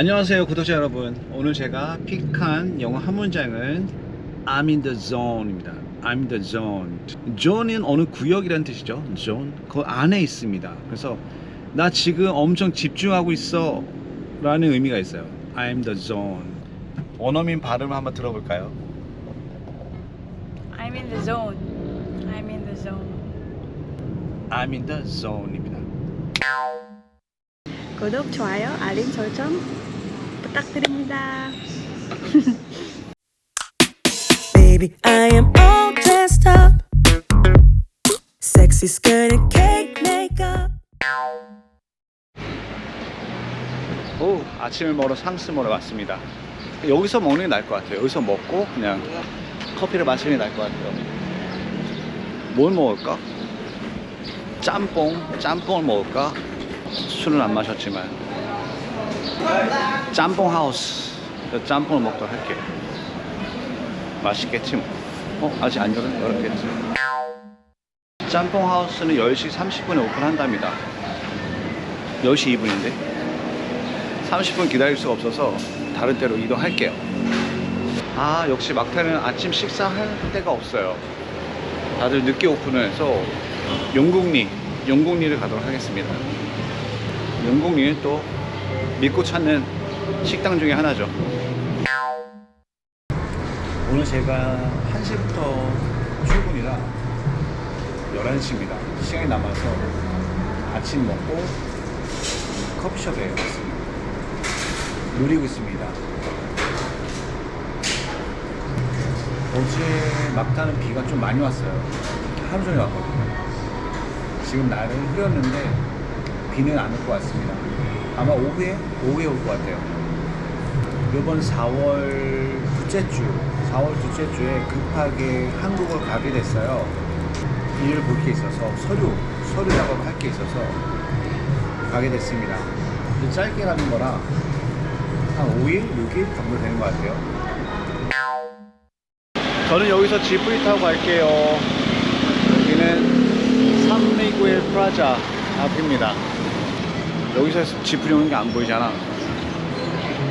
안녕하세요 구독자 여러분. 오늘 제가 픽한 영어 한 문장은 I'm in the zone입니다. I'm in the zone. zone은 어느 구역이라는 뜻이죠. zone. 그 안에 있습니다. 그래서 나 지금 엄청 집중하고 있어 라는 의미가 있어요. I'm the zone. 원어민 발음 한번 들어볼까요? I'm in the zone. I'm in the zone. I'm in the zone입니다 구독, 좋아요, 알림 설정 부탁드립니다. Baby, I am all dressed up. Sexy skirt and cake makeup. 오, 아침을 먹으러 상스 먹으러 왔습니다. 여기서 먹는 게 나을 것 같아요. 여기서 먹고 그냥 커피를 마시는 게 나을 것 같아요. 뭘 먹을까? 짬뽕, 짬뽕을 먹을까? 술은 안 마셨지만 짬뽕 하우스 저 짬뽕을 먹도록 할게요. 맛있겠지 뭐. 어? 아직 안 열었, 열었겠지. 짬뽕 하우스는 10시 30분에 오픈한답니다. 10시 2분인데 30분 기다릴 수가 없어서 다른 데로 이동할게요. 아, 역시 막타는 아침 식사할 데가 없어요. 다들 늦게 오픈을 해서 용국리, 용국리를 가도록 하겠습니다. 용국리는 또 믿고 찾는 식당 중에 하나죠. 오늘 제가 1시부터 출근이라 11시입니다. 시간이 남아서 아침 먹고 커피숍에 왔습니다. 누리고 있습니다. 어제 막타는 비가 좀 많이 왔어요. 하루 종일 왔거든요. 지금 날은 흐렸는데 비는 안 올 것 같습니다. 아마 오후에 오후에 올 것 같아요. 이번 4월 둘째 주, 4월 둘째 주에 급하게 한국을 가게 됐어요. 일을 볼 게 있어서 서류 서류 작업을 할게 있어서 가게 됐습니다. 짧게 가는 거라 한 5일, 6일 정도 되는 것 같아요. 저는 여기서 지프리 타고 갈게요. 여기는 삼미구일 프라자 앞입니다. 여기서 지프리 오는 게 안 보이잖아.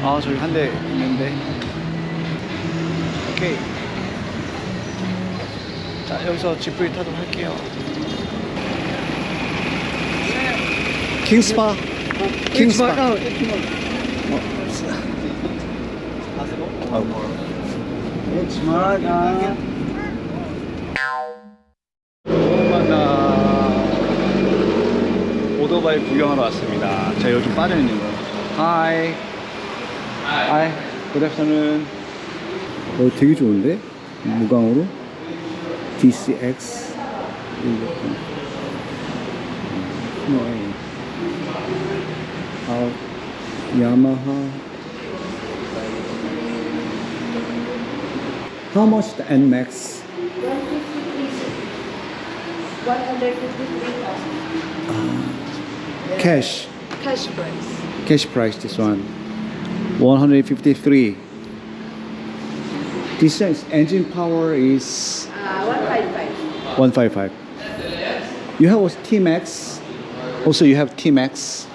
아, 저기 한 대 있는데. 오케이. 자, 여기서 지프리 타도록 할게요. 킹스파. 킹스파. 어. 만나 오토바이 구경하러 왔습니 다. 제가 요즘 빠져 있는 거. 하이. 하이. 굿 애프터눈. 어, 되게 좋은데? 무광으로. DCX. 음, 아, 야마하. How much the NMAX? 153,000 Cash. Cash price. Cash price this one. 153. This is engine power is Uh, 155. 155. You have a T-Max. Also you have T-Max.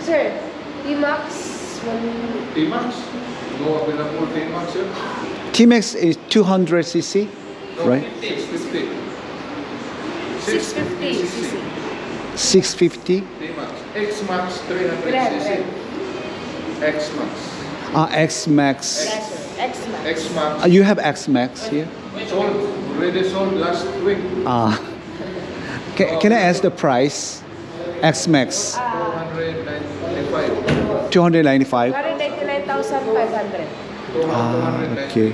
Sir, D-Max, one... T-Max? No available T-Max here? T-Max is 200 cc, right? 650. 650 cc. 650. T-Max. X Max 300cc. X Max. Uh, X Max. X, Max. X Max. Uh, you have X Max here? Sold, already sold last week. Ah. Uh, oh. can, can I ask the price? X Max. 295. 295. 299,500. Ah, okay.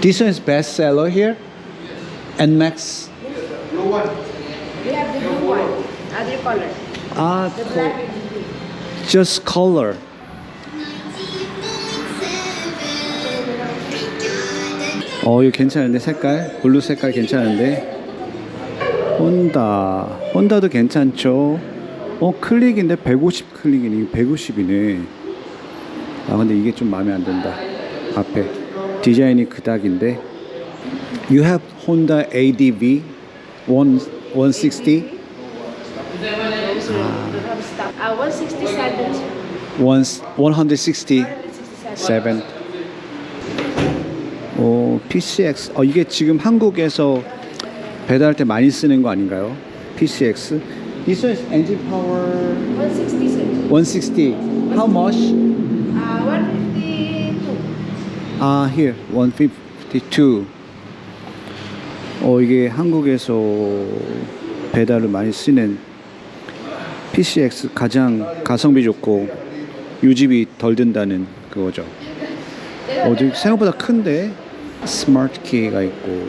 This one is best seller here? Yes. And Max? Yes, blue one. We have the blue one. Other color. Ah, The co- black and blue. just color. 어, 이거 괜찮은데 색깔? 블루 색깔 괜찮은데. 혼다. 혼다도 괜찮죠. 어, 클릭인데 150 클릭이니 150이네. 아, 근데 이게 좀 마음에 안 든다. 앞에 디자인이 그닥인데. You have Honda ADV 1 160. stock. Uh, 167, sir. 원 167. 167. 어, PCX. 어, 이게 지금 한국에서 배달할 때 많이 쓰는 거 아닌가요? PCX. This is engine power 160, sir. 160. How much? Uh, 152. 아, here 152. 어, 이게 한국에서 배달을 많이 쓰는 PCX 가장 가성비 좋고 유지비 덜 든다는 그거죠. 어, 지 생각보다 큰데 스마트 키가 있고.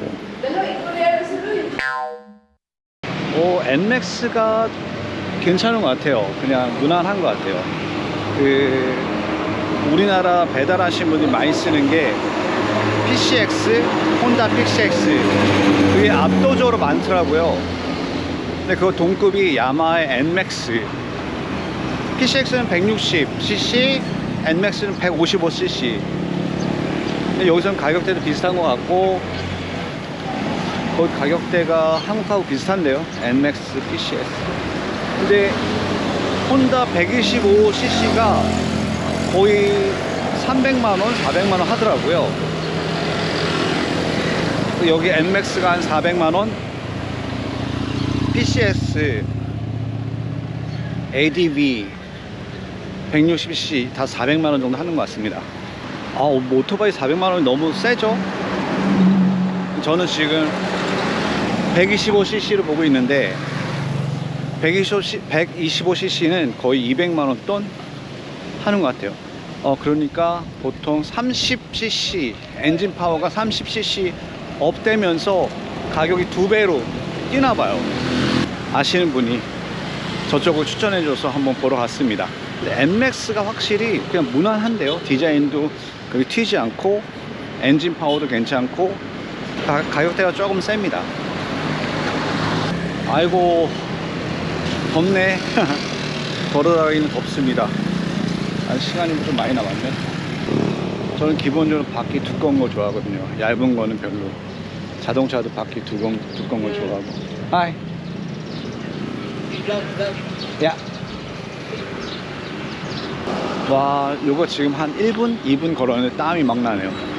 오, 엔맥스가 괜찮은 것 같아요. 그냥 무난한 것 같아요. 그 우리나라 배달하신 분들이 많이 쓰는 게 PCX, 혼다 PCX 그게 압도적으로 많더라고요. 근데 그거 동급이 야마의 NMAX PCX는 160cc, NMAX는 155cc 근데 여기서는 가격대도 비슷한 것 같고 거의 가격대가 한국하고 비슷한데요. NMAX, PCX 근데 혼다 125cc가 거의 300만원, 400만원 하더라고요. 그 여기 NMAX가 한 400만원, PCS, ADV 160cc 다 400만원 정도 하는 것 같습니다. 아, 뭐 오토바이 400만원이 너무 세죠? 저는 지금 125cc를 보고 있는데 125cc는 거의 200만원 돈 하는 것 같아요. 어, 그러니까 보통 30cc, 엔진 파워가 30cc 업되면서 가격이 두 배로 뛰나 봐요. 아시는 분이 저쪽을 추천해 줘서 한번 보러 갔습니다. 엔맥스가 확실히 그냥 무난한데요. 디자인도 그렇게 튀지 않고 엔진 파워도 괜찮고 가, 가격대가 조금 셉니다. 아이고 덥네. 걸어다니는 덥습니다. 아, 시간이 좀 많이 남았네. 저는 기본적으로 바퀴 두꺼운 거 좋아하거든요. 얇은 거는 별로. 자동차도 바퀴 두꺼운, 두꺼운 거 좋아하고. 하이. 야. 와, 요거 지금 한 1분, 2분 걸었는데 땀이 막 나네요.